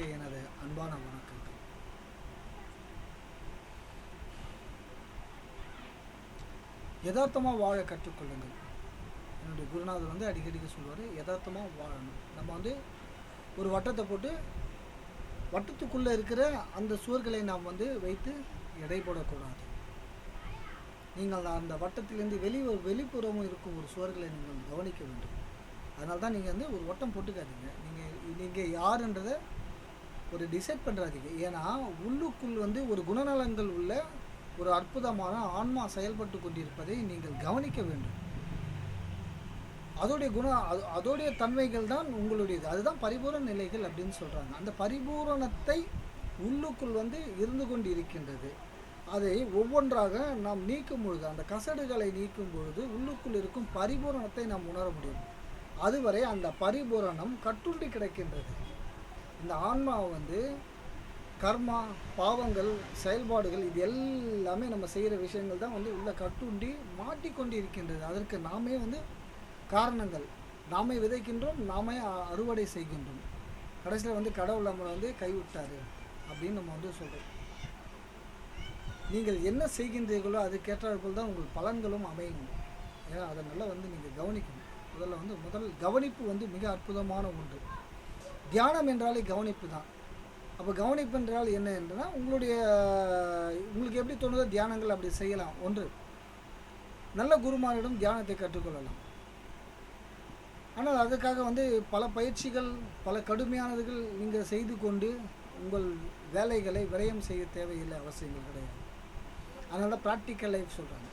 அனைவருக்கு எனது அன்பான வணக்கங்கள் யதார்த்தமாக வாழ கற்றுக்கொள்ளுங்கள். என்னுடைய குருநாதர் வந்து அடிக்கடிக்கு சொல்லுவார் யதார்த்தமாக வாழணும். நம்ம வந்து ஒரு வட்டத்தை போட்டு வட்டத்துக்குள்ளே இருக்கிற அந்த சுவர்களை நாம் வந்து வைத்து எடை போடக்கூடாது. நீங்கள் அந்த வட்டத்திலிருந்து வெளி வெளிப்புறமும் இருக்கும் ஒரு சுவர்களை நீங்கள் கவனிக்க வேண்டும். அதனால தான் நீங்கள் வந்து ஒரு வட்டம் போட்டுக்காதீங்க. நீங்கள் நீங்கள் யாருன்றதை ஒரு டிசைட் பண்ணுறாதீங்க ஏன்னா உள்ளுக்குள் வந்து ஒரு குணநலங்கள் உள்ள ஒரு அற்புதமான ஆன்மா செயல்பட்டு கொண்டிருப்பதை நீங்கள் கவனிக்க வேண்டும். அதோடைய குண அது அதோடைய தன்மைகள் தான் உங்களுடையது. அதுதான் பரிபூரண நிலைகள் அப்படின்னு சொல்கிறாங்க அந்த பரிபூரணத்தை உள்ளுக்குள் வந்து இருந்து கொண்டு இருக்கின்றது அதை ஒவ்வொன்றாக நாம் நீக்கும் பொழுது அந்த கசடுகளை நீக்கும் பொழுது உள்ளுக்குள் இருக்கும் பரிபூரணத்தை நாம் உணர முடியும். அதுவரை அந்த பரிபூரணம் கட்டுண்டு கிடக்கின்றது. இந்த ஆன்மாவை வந்து கர்மா பாவங்கள் செயல்பாடுகள் இது எல்லாமே நம்ம செய்கிற விஷயங்கள் தான் வந்து உள்ள கட்டுண்டி மாட்டிக்கொண்டு இருக்கின்றது அதற்கு நாமே வந்து காரணங்கள். நாமே விதைக்கின்றோம் நாமே அறுவடை செய்கின்றோம். கடைசியில் வந்து கடவுள் நம்மளை வந்து கைவிட்டார் அப்படின்னு நம்ம வந்து சொல்கிறோம் நீங்கள் என்ன செய்கின்றீர்களோ அதுக்கேற்றாற்போல் தான் உங்கள் பலன்களும் அமையும். ஏன்னா அதை நல்லா வந்து நீங்கள் கவனிக்கணும். முதல்ல வந்து முதல் கவனிப்பு வந்து மிக அற்புதமான ஒன்று. தியானம் என்றாலே கவனிப்பு தான். அப்போ கவனிப்பு என்றால் என்ன என்றால் உங்களுடைய உங்களுக்கு எப்படி தோணுதோ தியானங்கள் அப்படி செய்யலாம். ஒன்று நல்ல குருமாரிடம் தியானத்தை கற்றுக்கொள்ளலாம். ஆனால் அதுக்காக வந்து பல பயிற்சிகள் பல கடுமையானதுகள் நீங்கள் செய்து கொண்டு உங்கள் வேலைகளை விரயம் செய்ய தேவையில்லை அவசியங்கள் கிடையாது. அதனால் ப்ராக்டிக்கல் லைஃப் சொல்கிறாங்க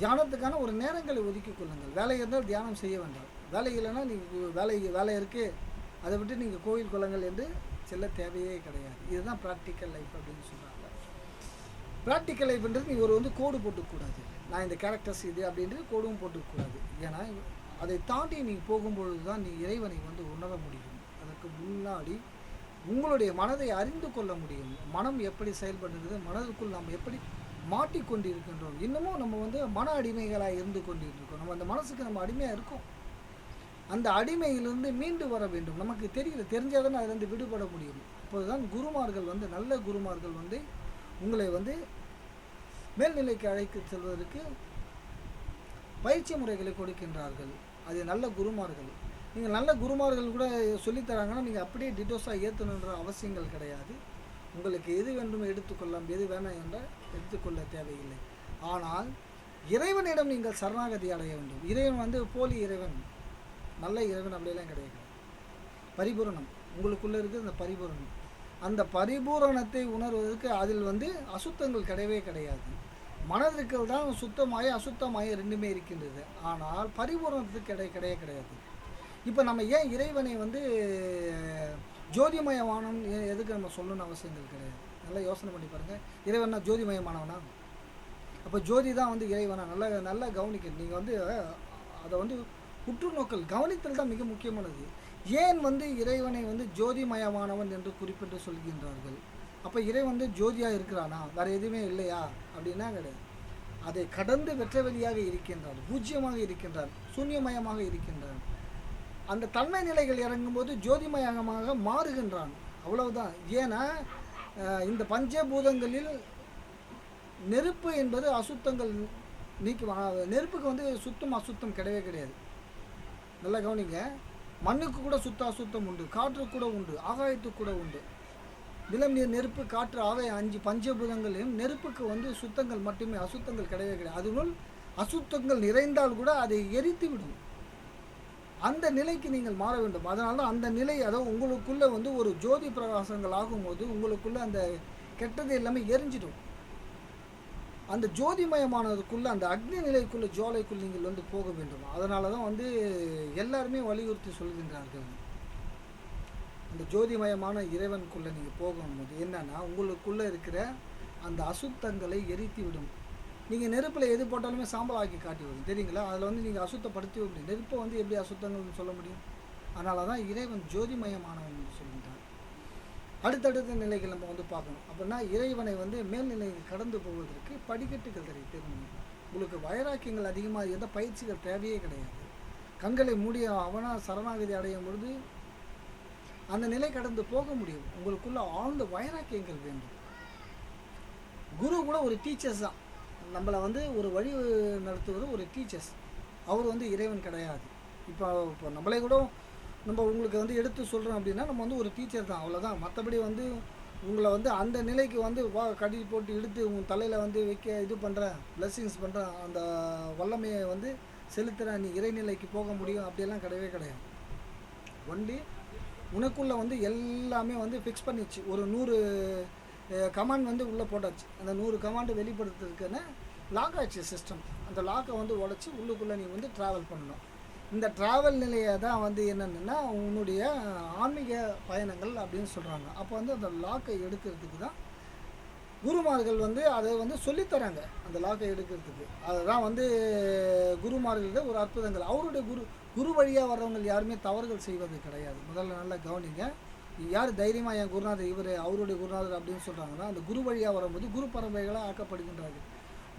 தியானத்துக்கான ஒரு நேரங்களை ஒதுக்கி கொள்ளுங்கள். வேலை இருந்தால் தியானம் செய்ய வேண்டாம். வேலை இல்லைன்னா நீங்கள் வேலை வேலை இருக்குது அதை விட்டு நீங்கள் கோவில் குளங்கள் என்று செல்ல தேவையே கிடையாது. இதுதான் ப்ராக்டிக்கல் லைஃப் அப்படின்னு சொல்கிறாங்க ப்ராக்டிக்கல் லைஃப்ன்றது நீ ஒரு வந்து கோடு போட்டுக்கூடாது. நான் இந்த கேரக்டர்ஸ் இது அப்படின்றது கோடும் போட்டுக்கூடாது. ஏன்னா அதை தாண்டி நீ போகும்பொழுது தான் நீ இறைவனை வந்து உணர முடியும். அதற்கு முன்னாடி உங்களுடைய மனதை அறிந்து கொள்ள முடியும். மனம் எப்படி செயல்படுகிறது மனதுக்குள் நாம் எப்படி மாட்டிக்கொண்டிருக்கின்றோம். இன்னமும் நம்ம வந்து மன அடிமைகளாக இருந்து கொண்டிருக்கோம் நம்ம அந்த மனசுக்கு நம்ம அடிமையாக இருக்கோம். அந்த அடிமையிலிருந்து மீண்டு வர வேண்டும். நமக்கு தெரியல தெரிஞ்சாதானே அதிலிருந்து விடுபட முடியும். அப்போதுதான் குருமார்கள் வந்து நல்ல குருமார்கள் வந்து உங்களை வந்து மேல்நிலைக்கு அழைத்து செல்வதற்கு பயிற்சி முறைகளை கொடுக்கின்றார்கள். அது நல்ல குருமார்கள். நீங்கள் நல்ல குருமார்கள் கூட சொல்லித் தராங்கன்னா நீங்கள் அப்படியே டிட்டோஸாக ஏற்றணுன்ற அவசியங்கள் கிடையாது. உங்களுக்கு எது வேண்டும் எடுத்துக்கொள்ளலாம் எது வேணாம் என்ற எடுத்துக்கொள்ள தேவையில்லை. ஆனால் இறைவனிடம் நீங்கள் சரணாகதி அடைய வேண்டும். இறைவன் வந்து போலி இறைவன். நல்ல இறைவன் அப்படியெல்லாம் கிடையாது. பரிபூரணம். உங்களுக்குள்ளே இருக்குது அந்த பரிபூரணம். அந்த பரிபூரணத்தை உணர்வதற்கு அதில் வந்து அசுத்தங்கள் கிடையவே கிடையாது. மனதிற்கு தான் சுத்தமாய் அசுத்தமாய் ரெண்டுமே இருக்கின்றது. ஆனால் பரிபூரணத்துக்கு கிடை கிடையவே கிடையாது. இப்போ நம்ம ஏன் இறைவனை வந்து ஜோதிமயமானம் எதுக்கு நம்ம சொல்லணும்னு அவசியங்கள் கிடையாது. நல்லா யோசனை பண்ணி பாருங்கள் இறைவனா ஜோதிமயமானவனா? அப்போ ஜோதி தான் வந்து இறைவனா? நல்லா நல்லா கவனிக்க நீங்கள் வந்து அதை வந்து உற்று நோக்கல் கவனித்தல் தான் மிக முக்கியமானது. ஏன் வந்து இறைவனை வந்து ஜோதிமயமானவன் என்று குறிப்பிட்டு சொல்கின்றார்கள்? அப்போ இறைவன் வந்து ஜோதியாக இருக்கிறானா? வேறு எதுவுமே இல்லையா? அப்படின்னா கிடையாது. அதை கடந்து வெற்றவெளியாக இருக்கின்றார் இருக்கின்றான் பூஜ்யமாக இருக்கின்றான் சூன்யமயமாக இருக்கின்றான். அந்த தன்மை நிலைகள் இறங்கும்போது ஜோதிமயமாக மாறுகின்றான். அவ்வளவுதான். ஏன்னா இந்த பஞ்சபூதங்களில் நெருப்பு என்பது அசுத்தங்கள் நீக்கி நெருப்புக்கு வந்து சுத்தம் அசுத்தம் கிடையவே கிடையாது. நல்லா கவனிங்க. மண்ணுக்கு கூட சுத்த அசுத்தம் உண்டு. காற்று கூட உண்டு. ஆகாயத்துக்கு கூட உண்டு. நிலம் நீர் நெருப்பு காற்று ஆகாய அஞ்சு பஞ்சபூதங்களையும் நெருப்புக்கு வந்து சுத்தங்கள் மட்டுமே அசுத்தங்கள் கிடையவே கிடையாது. அதுனுள் அசுத்தங்கள் நிறைந்தால் கூட அதை எரித்து விடும். அந்த நிலைக்கு நீங்கள் மாற வேண்டும். அதனால தான் அந்த நிலை அதாவது உங்களுக்குள்ளே வந்து ஒரு ஜோதி பிரகாசங்கள் ஆகும்போது உங்களுக்குள்ளே அந்த கெட்டது எல்லாமே எரிஞ்சிடும். அந்த ஜோதிமயமானதுக்குள்ளே அந்த அக்னி நிலைக்குள்ள ஜோலைக்குள் நீங்கள் வந்து போக வேண்டும். அதனால தான் வந்து எல்லாருமே வலியுறுத்தி சொல்கின்றார்கள் அந்த ஜோதிமயமான இறைவனுக்குள்ளே நீங்கள் போகும்போது என்னென்னா உங்களுக்குள்ளே இருக்கிற அந்த அசுத்தங்களை எரித்து விடும். நீங்கள் நெருப்பில் எது போட்டாலுமே சாம்பல் ஆக்கி காட்டி வரும் தெரியுங்களா? அதில் வந்து நீங்கள் அசுத்தப்படுத்தி முடியும். நெருப்பை வந்து எப்படி அசுத்தங்கள்னு சொல்ல முடியும்? அதனால தான் இறைவன் ஜோதிமயமானவன் என்று அடுத்தடுத்த நிலைகள் நம்ம வந்து பார்க்கணும். அப்படின்னா இறைவனை வந்து மேல்நிலைக்கு கடந்து போவதற்கு படிக்கட்டுகள் தெரிய தெரியும் உங்களுக்கு வைராக்கியங்கள் அதிகமாக எந்த பயிற்சிகள் தேவையே கிடையாது. கண்களை மூடிய அவனாக சரணாகதி அடையும் பொழுது அந்த நிலை கடந்து போக முடியும். உங்களுக்குள்ள ஆழ்ந்த வைராக்கியங்கள் வேண்டும். குரு கூட ஒரு டீச்சர்ஸ் தான். நம்மளை வந்து ஒரு வழி நடத்துவது ஒரு டீச்சர்ஸ் அவர் வந்து இறைவன் கிடையாது. இப்போ இப்போ நம்மளே கூட நம்ம உங்களுக்கு வந்து எடுத்து சொல்கிறோம் அப்படின்னா நம்ம வந்து ஒரு டீச்சர் தான் அவ்வளோதான் மற்றபடி வந்து உங்களை வந்து அந்த நிலைக்கு வந்து வா கடி போட்டு இழுத்து உங்கள் தலையில் வந்து வைக்க இது பண்ணுற பிளஸ்ஸிங்ஸ் பண்ணுற அந்த வல்லமையை வந்து செலுத்துகிற நீ இறைநிலைக்கு போக முடியும் அப்படியெல்லாம் கிடையவே கிடையாது. ஒன்லி உனக்குள்ளே வந்து எல்லாமே வந்து ஃபிக்ஸ் பண்ணிச்சு ஒரு நூறு கமாண்ட் வந்து உள்ளே போட்டாச்சு. அந்த நூறு கமாண்டு வெளிப்படுத்துறதுக்குன்னு லாக் ஆச்சு சிஸ்டம் அந்த லாக்கை வந்து உடச்சி உள்ளுக்குள்ளே நீ வந்து ட்ராவல் பண்ணணும். இந்த ட்ராவல் நிலையை தான் வந்து என்னென்னா உன்னுடைய ஆன்மீக பயணங்கள் அப்படின்னு சொல்கிறாங்க அப்போ வந்து அந்த லாக்கை எடுக்கிறதுக்கு தான் குருமார்கள் வந்து அதை வந்து சொல்லித்தராங்க அந்த லாக்கை எடுக்கிறதுக்கு. அதுதான் வந்து குருமார்களோட ஒரு அற்புதங்கள். அவருடைய குரு குரு வழியாக வர்றவங்க யாருமே தவறுகள் செய்வது கிடையாது. முதல்ல நல்லா கவனிங்க. யார் தைரியமாக என் குருநாதர் இவர் அவருடைய குருநாதர் அப்படின்னு சொல்கிறாங்கன்னா அந்த குரு வழியாக வரும்போது குரு பரம்பரைகளாக ஆக்கப்படுகின்றார்கள்.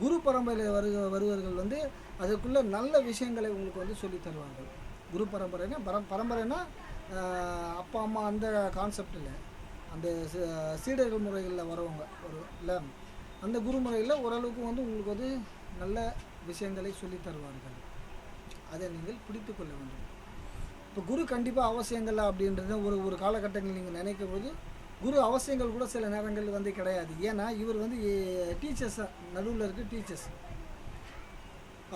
குரு பரம்பரையில் வருக வருவர்கள் வந்து அதுக்குள்ள நல்ல விஷயங்களை உங்களுக்கு வந்து சொல்லித் தருவார்கள். குரு பரம்பரைனா பரம் பரம்பரைனா அப்பா அம்மா அந்த கான்செப்ட் இல்லை அந்த சீடர்கள் முறைகளில் வரவங்க ஒரு இல்லை. அந்த குரு முறையில் ஓரளவுக்கு வந்து உங்களுக்கு வந்து நல்ல விஷயங்களை சொல்லித் தருவார்கள். அதை நீங்கள் பிடித்து கொள்ள வேண்டும். இப்போ குரு கண்டிப்பாக அவசியங்கள் அப்படின்றது ஒரு ஒரு காலகட்டங்கள் நீங்கள் நினைக்கும் போது குரு அவசியங்கள் கூட சில நேரங்கள் வந்து கிடையாது. ஏன்னா இவர் வந்து டீச்சர்ஸ் நடுவில் இருக்க டீச்சர்ஸ்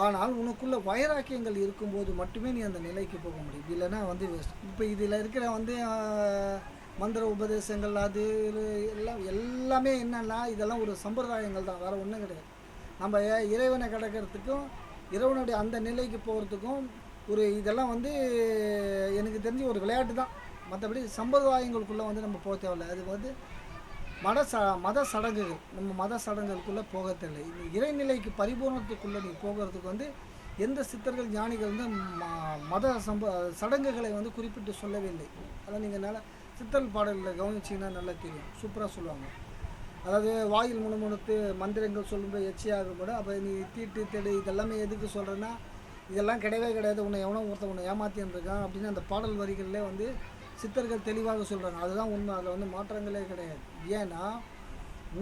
ஆனால் உனக்குள்ள வைராக்கியங்கள் இருக்கும்போது மட்டுமே நீ அந்த நிலைக்கு போக முடியும். இல்லைன்னா வந்து இப்போ இதில் இருக்கிற வந்து மந்திர உபதேசங்கள் அது எல்லாம் எல்லாமே என்னென்னா இதெல்லாம் ஒரு சம்பிரதாயங்கள் தான். வேறு ஒன்றும் கிடையாது. நம்ம இறைவனை கிடக்கிறதுக்கும் இறைவனுடைய அந்த நிலைக்கு போகிறதுக்கும் ஒரு இதெல்லாம் வந்து எனக்கு தெரிஞ்சு ஒரு விளையாட்டு தான். மற்றபடி சம்பிரதாயங்களுக்குள்ளே வந்து நம்ம போக தேவையில்லை. அது வந்து மத ச மத சடங்குகள் நம்ம மத சடங்குகளுக்குள்ளே போக தேவையில்லை இந்த இறைநிலைக்கு பரிபூர்ணத்துக்குள்ளே நீ போகிறதுக்கு வந்து எந்த சித்தர்கள் ஞானிகள் வந்து ம- மத சம்ப சடங்குகளை வந்து குறிப்பிட்டு சொல்லவே இல்லை அதான் நீங்கள் நல்லா சித்தல் பாடலில் கவனிச்சிங்கன்னா நல்லா தெரியும். சூப்பராக சொல்லுவாங்க. அதாவது வாயில் முணுமுணுத்து மந்திரங்கள் சொல்லும்போது எச்சியாகும் கூட அப்போ நீ தீட்டு தெடு இதெல்லாமே எதுக்கு சொல்கிறேன்னா இதெல்லாம் கிடையவே கிடையாது. உன்னை எவனோ ஒருத்தன் உன்னை ஏமாத்தின்னு இருக்கான் அப்படின்னு அந்த பாடல் வரிகளில் வந்து சித்தர்கள் தெளிவாக சொல்கிறாங்க அதுதான் உண்மை. அதில் வந்து மாற்றங்களே கிடையாது. ஏன்னா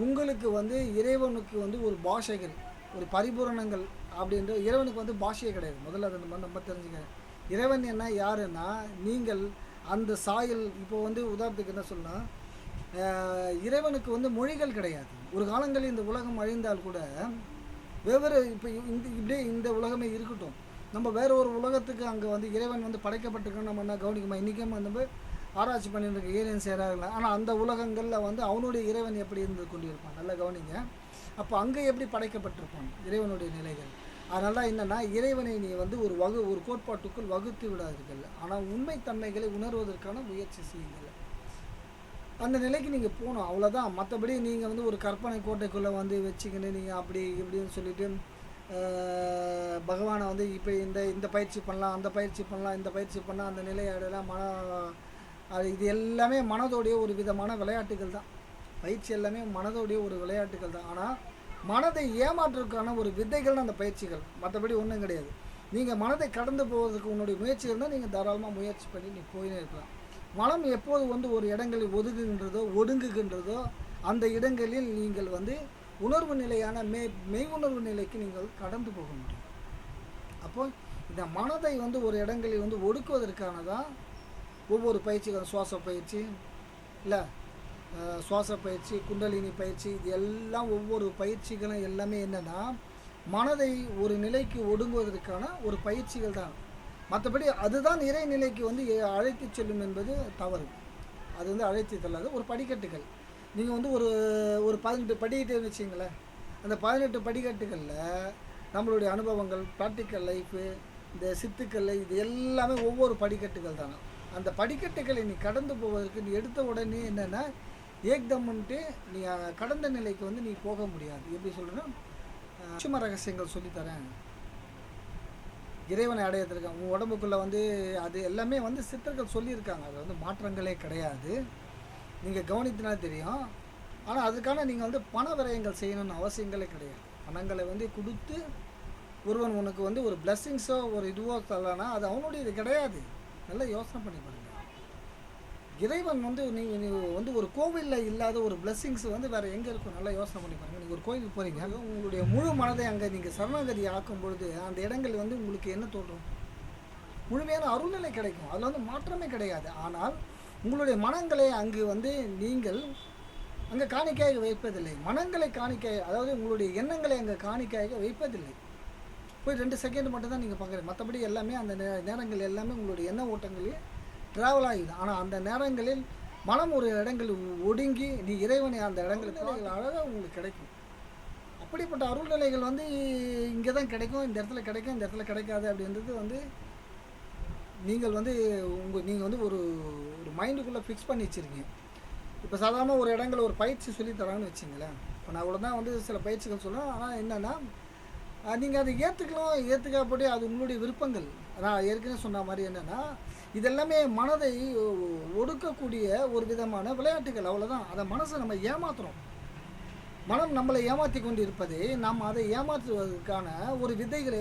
உங்களுக்கு வந்து இறைவனுக்கு வந்து ஒரு பாஷைகள் ஒரு பரிபூரணங்கள் அப்படின்ற இறைவனுக்கு வந்து பாஷையே கிடையாது. முதல்ல அதை நம்ம நம்ம தெரிஞ்சுக்கிறேன். இறைவன் என்ன யாருன்னா நீங்கள் அந்த சாயல் இப்போ வந்து உதாரணத்துக்கு என்ன சொல்லலாம் இறைவனுக்கு வந்து மொழிகள் கிடையாது. ஒரு காலங்களில் இந்த உலகம் அழிந்தால் கூட வெவ்வேறு இப்போ இந்த இப்படியே இந்த உலகமே இருக்கட்டும். நம்ம வேற ஒரு உலகத்துக்கு அங்கே வந்து இறைவன் வந்து படைக்கப்பட்டிருக்கோம் நம்ம என்ன கவனிக்குமா? இன்றைக்கும் வந்து ஆராய்ச்சி பண்ணிட்டு இருக்க ஏலியன்ஸ் யாராக ஆனால் அந்த உலகங்களில் வந்து அவனுடைய இறைவன் எப்படி இருந்து கொண்டிருப்பான். நல்லா கவனிங்க. அப்போ அங்கே எப்படி படைக்கப்பட்டிருப்பான்? இறைவனுடைய நிலைகள். அதனால் என்னென்னா என்னன்னா இறைவனை நீ வந்து ஒரு வகு ஒரு கோட்பாட்டுக்குள் வகுத்து விடாதீர்கள். ஆனால் உண்மைத்தன்மைகளை உணர்வதற்கான முயற்சி செய்யுங்கள். அந்த நிலைக்கு நீங்கள் போகணும். அவ்வளோதான் மற்றபடி நீங்கள் வந்து ஒரு கற்பனை கோட்டைக்குள்ளே வந்து வச்சுக்கின்னு நீங்கள் அப்படி இப்படின்னு சொல்லிட்டு பகவானை வந்து இப்போ இந்த இந்த பயிற்சி பண்ணலாம் அந்த பயிற்சி பண்ணலாம் இந்த பயிற்சி பண்ணலாம் அந்த நிலையெல்லாம் அடையலாம் மன அது இது எல்லாமே மனதோடைய ஒரு விதமான விளையாட்டுகள் தான். பயிற்சி எல்லாமே மனதோடைய ஒரு விளையாட்டுகள் தான். ஆனால் மனதை ஏமாற்றுறதுக்கான ஒரு வித்தைகள் அந்த பயிற்சிகள். மற்றபடி ஒன்றும் கிடையாது. நீங்கள் மனதை கடந்து போவதற்கு உன்னுடைய முயற்சி இருந்தால் நீங்கள் தாராளமாக முயற்சி பண்ணி நீ போயினே இருக்கலாம். மனம் எப்போது வந்து ஒரு இடங்களில் ஒதுங்குகின்றதோ ஒடுங்குகின்றதோ அந்த இடங்களில் நீங்கள் வந்து உணர்வு நிலையான மெய் மெய் உணர்வு நிலைக்கு நீங்கள் கடந்து போக முடியும். அப்போ இந்த மனதை வந்து ஒரு இடங்களில் வந்து ஒடுக்குவதற்கானதான் ஒவ்வொரு பயிற்சிகள் சுவாச பயிற்சி இல்லை சுவாச பயிற்சி குண்டலினி பயிற்சி இது எல்லாம் ஒவ்வொரு பயிற்சிகளும் எல்லாமே என்னென்னா மனதை ஒரு நிலைக்கு ஒடுங்குவதற்கான ஒரு பயிற்சிகள் தான். மற்றபடி அதுதான் இறைநிலைக்கு வந்து அழைத்து செல்லும் என்பது தவறு. அது வந்து அழைத்து செல்லாது ஒரு படிக்கட்டுகள். நீங்கள் வந்து ஒரு ஒரு பதினெட்டு படிக்கட்டு வச்சிங்களேன் அந்த பதினெட்டு படிக்கட்டுகளில் நம்மளுடைய அனுபவங்கள் ப்ராக்டிக்கல் லைஃபு இந்த சித்துக்கள் இது எல்லாமே ஒவ்வொரு படிக்கட்டுகள் தானே? அந்த படிக்கட்டுகளை நீ கடந்து போவதற்கு நீ எடுத்த உடனே என்னென்னா ஏக்தம்ன்ட்டு நீ கடந்த நிலைக்கு வந்து நீ போக முடியாது. எப்படி சொல்கிறேன்னா சும ரகசியங்கள் சொல்லித்தரேன். இறைவனை அடையறதுக்கு உன் உடம்புக்குள்ளே வந்து அது எல்லாமே வந்து சித்தர்கள் சொல்லியிருக்காங்க. அது வந்து மாற்றங்களே கிடையாது. நீங்கள் கவனித்தினா தெரியும். ஆனால் அதுக்கான நீங்கள் வந்து பண விரயங்கள் செய்யணும்னு அவசியங்களே கிடையாது. பணங்களை வந்து கொடுத்து ஒருவன் உனக்கு வந்து ஒரு பிளஸ்ஸிங்ஸோ ஒரு இதுவோ தரலன்னா அது அவனுடைய இது கிடையாது. நல்லா யோசனை பண்ணி பாருங்க. இறைவன் வந்து நீங்கள் நீ வந்து ஒரு கோவிலில் இல்லாத ஒரு blessings வந்து வேறு எங்கே இருக்கும் நல்லா யோசனை பண்ணி பாருங்க. நீங்கள் ஒரு கோயிலுக்கு போகிறீங்க உங்களுடைய முழு மனதை அங்கே நீங்கள் சரணாகதி ஆக்கும் பொழுது அந்த இடங்கள் வந்து உங்களுக்கு என்ன தோன்றும்? முழுமையான அருள்நிலை கிடைக்கும். அதில் வந்து மாற்றமே கிடையாது. ஆனால் உங்களுடைய மனங்களை அங்கு வந்து நீங்கள் அங்கே காணிக்கையாக வைப்பதில்லை. மனங்களை காணிக்கை அதாவது உங்களுடைய எண்ணங்களை அங்கே காணிக்கையாக வைப்பதில்லை. போய் ரெண்டு செகண்ட் மட்டும் தான் நீங்கள் பார்க்குறீங்க மற்றபடி எல்லாமே அந்த நே- நேரங்கள் எல்லாமே உங்களுடைய எண்ண ஓட்டங்களில் ட்ராவல் ஆகிடும் ஆனால் அந்த நேரங்களில் மனம் ஒரு இடங்கள் ஒடுங்கி நீ இறைவனை அந்த இடங்களுக்கு அழகாக உங்களுக்கு கிடைக்கும். அப்படிப்பட்ட அருள்நிலைகள் வந்து இங்கே தான் கிடைக்கும். இந்த இடத்துல கிடைக்கும் இந்த இடத்துல கிடைக்காது அப்படின்றது வந்து நீங்கள் வந்து உங்கள் நீங்கள் வந்து ஒரு ஒரு மைண்டுக்குள்ளே ஃபிக்ஸ் பண்ணி வச்சுருக்கீங்க. இப்போ சாதாரண ஒரு இடங்கள் ஒரு பயிற்சி சொல்லி தராங்கன்னு வச்சுங்களேன். இப்போ நான் கூட தான் வந்து சில பயிற்சிகள் சொல்லுவேன். ஆனால் என்னென்னா நீங்கள் அதை ஏற்றுக்கலாம் ஏற்றுக்காப்படி அது உங்களுடைய விருப்பங்கள். நான் ஏற்கனவே சொன்ன மாதிரி என்னென்னா இதெல்லாமே மனதை ஒடுக்கக்கூடிய ஒரு விதமான விளையாட்டுகள் அவ்வளோதான் அதை மனசை நம்ம ஏமாத்துகிறோம் மனம் நம்மளை ஏமாற்றி கொண்டு இருப்பதை நாம் அதை ஏமாற்றுவதற்கான ஒரு விதைகளை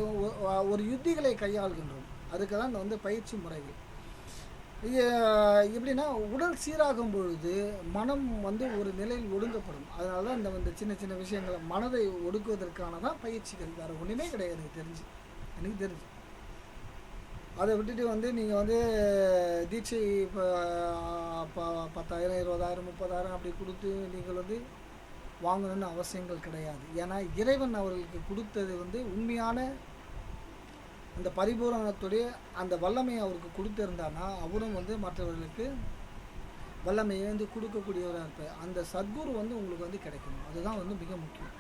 ஒரு யுத்திகளை கையாளுகின்றோம். அதுக்கு தான் இந்த வந்து பயிற்சி முறைகள். எப்படின்னா உடல் சீராகும் பொழுது மனம் வந்து ஒரு நிலையில் ஒடுங்கப்படும். அதனால தான் இந்த வந்து சின்ன சின்ன விஷயங்களை மனதை ஒடுக்குவதற்கான தான் பயிற்சிகள். வேறு ஒன்றுமே கிடையாது எனக்கு தெரிஞ்சு. எனக்கு தெரிஞ்சு. அதை விட்டுட்டு வந்து நீங்கள் வந்து தீட்சை இப்போ பத்தாயிரம் இருபதாயிரம் முப்பதாயிரம் அப்படி கொடுத்து நீங்கள் வந்து வாங்கணும்னு அவசியங்கள் கிடையாது. ஏன்னா இறைவன் அவர்களுக்கு கொடுத்தது வந்து உண்மையான அந்த பரிபூரணத்துடைய அந்த வல்லமையை அவருக்கு கொடுத்துருந்தான்னா அவரும் வந்து மற்றவர்களுக்கு வல்லமையை வந்து கொடுக்கக்கூடியவராக இருப்பார். அந்த சத்குரு வந்து உங்களுக்கு வந்து கிடைக்கணும். அதுதான் வந்து மிக முக்கியம்.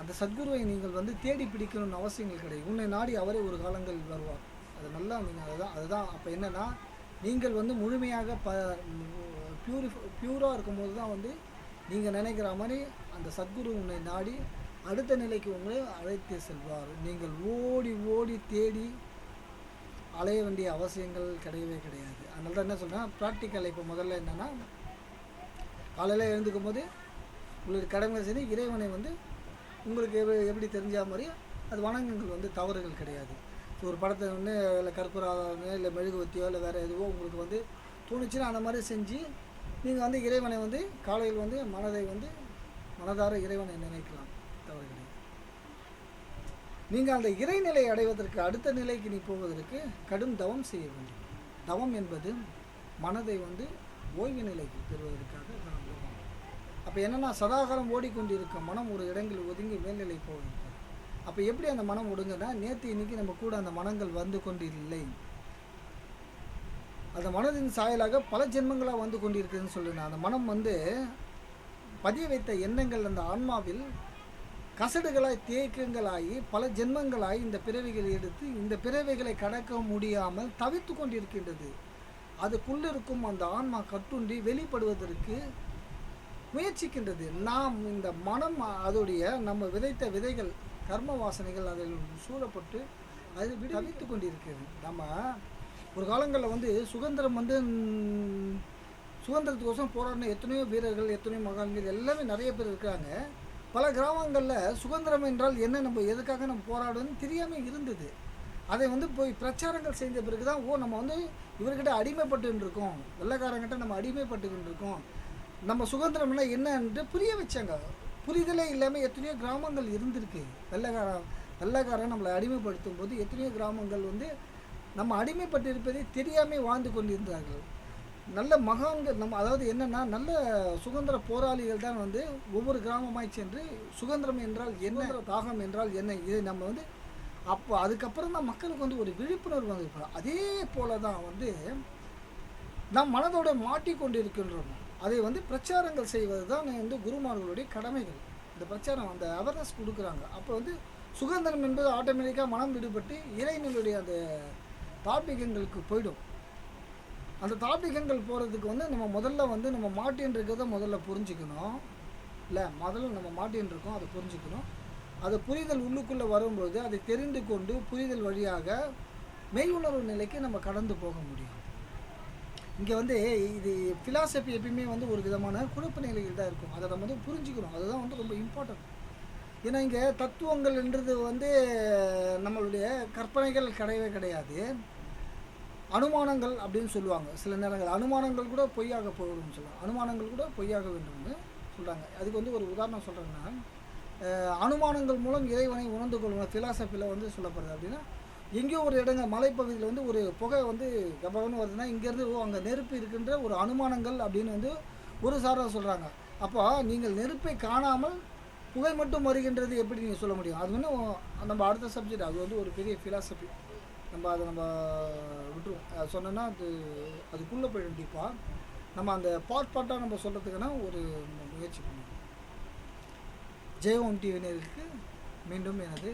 அந்த சத்குருவை நீங்கள் வந்து தேடி பிடிக்கணும்னு அவசியங்கள் கிடையாது. உன்னை நாடி அவரே ஒரு காலங்கள் வருவார். அது நல்லா நீங்கள் அதுதான் அதுதான். அப்போ என்னென்னா நீங்கள் வந்து முழுமையாக ப ப்யூரி பியூராக இருக்கும்போது தான் வந்து நீங்கள் நினைக்கிற மாதிரி அந்த சத்குரு உன்னை நாடி அடுத்த நிலைக்கு உங்களை அழைத்து செல்வார். நீங்கள் ஓடி ஓடி தேடி அலைய வேண்டிய அவசியங்கள் கிடையவே கிடையாது. அதனால தான் என்ன சொல்கிறேன் ப்ராக்டிக்கல் இப்போ முதல்ல என்னென்னா காலையில் எழுந்துக்கும் போது உங்களுக்கு கடமை செய்து இறைவனை வந்து உங்களுக்கு எப்படி எப்படி தெரிஞ்ச மாதிரி அது வணக்கங்கள் வந்து தவறுகள் கிடையாது. ஸோ ஒரு படத்தை ஒன்று இல்லை கற்பூராதனோ இல்லை மெழுகுவத்தியோ இல்லை வேறு எதுவோ உங்களுக்கு வந்து தோணுச்சுன்னா அந்த மாதிரி செஞ்சு நீங்கள் வந்து இறைவனை வந்து காலையில் வந்து மனதை வந்து மனதார இறைவனை நினைக்கலாம். நீங்கள் அந்த இறைநிலை அடைவதற்கு அடுத்த நிலைக்கு நீ போவதற்கு கடும் தவம் செய்ய வேண்டும். தவம் என்பது மனதை வந்து ஓய்வு நிலைக்கு பெறுவதற்காக நாம் அப்போ என்னன்னா சதாகாலம் ஓடிக்கொண்டிருக்க மனம் ஒரு இடங்களில் ஒதுங்கி மேல்நிலை போகிறது அப்போ எப்படி அந்த மனம் ஒடுங்கன்னா நேற்று இன்னைக்கு நம்ம கூட அந்த மனங்கள் வந்து கொண்டு அந்த மனதின் சாயலாக பல ஜென்மங்களாக வந்து கொண்டிருக்குதுன்னு சொல்லுங்க. அந்த மனம் வந்து பதிய வைத்த எண்ணங்கள் அந்த ஆன்மாவில் கசடுகளாய் தேக்கங்களாகி பல ஜென்மங்களாய் இந்த பிறவிகளை எடுத்து இந்த பிறவிகளை கடக்க முடியாமல் தவித்து கொண்டிருக்கின்றது. அதுக்குள்ளிருக்கும் அந்த ஆன்மா கட்டுண்டி வெளிப்படுவதற்கு முயற்சிக்கின்றது. நாம் இந்த மனம் அதோடைய நம்ம விதைத்த விதைகள் கர்ம வாசனைகள் அதில் சூழப்பட்டு அது விடுவித்து கொண்டிருக்கிறது. நம்ம ஒரு காலங்களில் வந்து சுதந்திரம் வந்து சுதந்திரத்துக்கோசம் போராடின எத்தனையோ வீரர்கள் எத்தனையோ மகான்கள் எல்லாமே நிறைய பேர் இருக்காங்க பல கிராமங்களில் சுதந்திரம் என்றால் என்ன? நம்ம எதுக்காக நம்ம போராடுன்னு தெரியாமல் இருந்தது. அதை வந்து போய் பிரச்சாரங்கள் செய்த பிறகு தான் ஓ நம்ம வந்து இவர்கிட்ட அடிமைப்பட்டு இருக்கோம் வெள்ளக்காரங்கிட்ட நம்ம அடிமைப்பட்டுக்கிட்டு இருக்கோம் நம்ம சுதந்திரம்னா என்னன்ட்டு புரிய வச்சாங்க. புரிதலே இல்லாமல் எத்தனையோ கிராமங்கள் இருந்திருக்கு. வெள்ளைக்காரன் வெள்ளைக்காரன் நம்மளை அடிமைப்படுத்தும் போது எத்தனையோ கிராமங்கள் வந்து நம்ம அடிமைப்பட்டு இருப்பதை தெரியாமல் வாழ்ந்து கொண்டிருந்தார்கள். நல்ல மகான்கள் நம்ம அதாவது என்னன்னா நல்ல சுதந்திர போராளிகள் தான் வந்து ஒவ்வொரு கிராமமாய் சென்று சுதந்திரம் என்றால் என்ன தாகம் என்றால் என்ன இதை நம்ம வந்து அப்போ அதுக்கப்புறம் தான் மக்களுக்கு வந்து ஒரு விழிப்புணர்வு வந்து அதே போல தான் வந்து நாம் மனதோட மாட்டிக்கொண்டு இருக்கின்றோம் அதை வந்து பிரச்சாரங்கள் செய்வது தான் வந்து குருமார்களுடைய கடமைகள். இந்த பிரச்சாரம் அந்த அவேர்னஸ் கொடுக்குறாங்க. அப்போ வந்து சுதந்திரம் என்பது ஆட்டோமேட்டிக்காக மனம் விடுபட்டு இறைவனுடைய அந்த தார்மீகங்களுக்கு போயிடும். அந்த தாபிகங்கள் போகிறதுக்கு வந்து நம்ம முதல்ல வந்து நம்ம மாட்டின் இருக்கிறத முதல்ல புரிஞ்சுக்கணும். இல்லை முதல்ல நம்ம மாட்டின் இருக்கோம் அதை புரிஞ்சுக்கணும். அது புரிதல் உள்ளுக்குள்ளே வரும்போது அதை தெரிந்து கொண்டு புரிதல் வழியாக மெய் உணர்வு நிலைக்கு நம்ம கடந்து போக முடியும். இங்கே வந்து இது ஃபிலாசபி எப்பயுமே வந்து ஒரு விதமான குழப்ப நிலையில் தான் இருக்கும். அதை நம்ம வந்து புரிஞ்சுக்கணும். அதுதான் வந்து ரொம்ப இம்பார்ட்டன்ட் ஏன்னா இங்கே தத்துவங்கள்ன்றது வந்து நம்மளுடைய கற்பனைகள் கிடையவே கிடையாது. அனுமானங்கள் அப்படின்னு சொல்லுவாங்க. சில நேரங்கள் அனுமானங்கள் கூட பொய்யாக போகணும்னு சொல்லுவாங்க. அனுமானங்கள் கூட பொய்யாக வேண்டும்னு சொல்கிறாங்க அதுக்கு வந்து ஒரு உதாரணம் சொல்கிறேன்னா அனுமானங்கள் மூலம் இறைவனை உணர்ந்து கொள்வோம் ஃபிலாசபியில் வந்து சொல்லப்படுது அப்படின்னா எங்கேயோ ஒரு இடங்க மலைப்பகுதியில் வந்து ஒரு புகை வந்து கபகன்னு வருதுன்னா இங்கேருந்து ஓ அங்கே நெருப்பு இருக்கின்ற ஒரு அனுமானங்கள் அப்படின்னு வந்து ஒரு சாராக சொல்கிறாங்க அப்போ நீங்கள் நெருப்பை காணாமல் புகை மட்டும் வருகின்றது எப்படி நீங்கள் சொல்ல முடியும்? அது வந்து நம்ம அடுத்த சப்ஜெக்ட் அது வந்து ஒரு பெரிய ஃபிலாசபி நம்ம அதை நம்ம விட்டுருவோம். அது சொன்னோன்னா அது அதுக்குள்ளே போயிடும் டீப்பாக நம்ம அந்த பார்ட் பார்ட்டாக நம்ம சொல்கிறதுக்குன்னா ஒரு முயற்சி பண்ணுவோம். ஜெயவோம் டிவி நேருக்கு மீண்டும் எனது